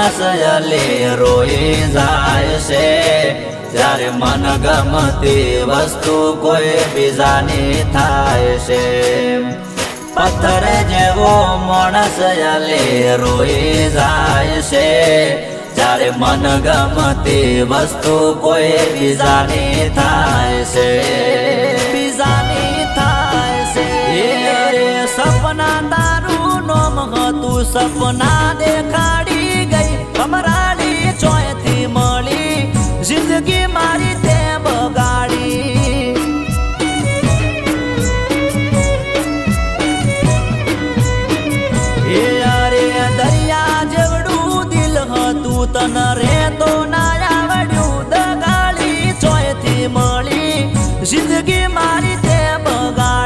માણસ રોઈ જાય છે જ્યારે મન ગમતી વસ્તુ કોઈ બીજાની થાય છે પથ્થર જેવો માણસ રોઈ જાય છે જ્યારે મન ગમતી વસ્તુ કોઈ બીજાની થાય છે બીજાની થાય છે સપના તારું નોમ સપના કમરાડી રે તો ના આવડ્યું દગાળી ચોયથી મળી. જિંદગી મારી તે બગા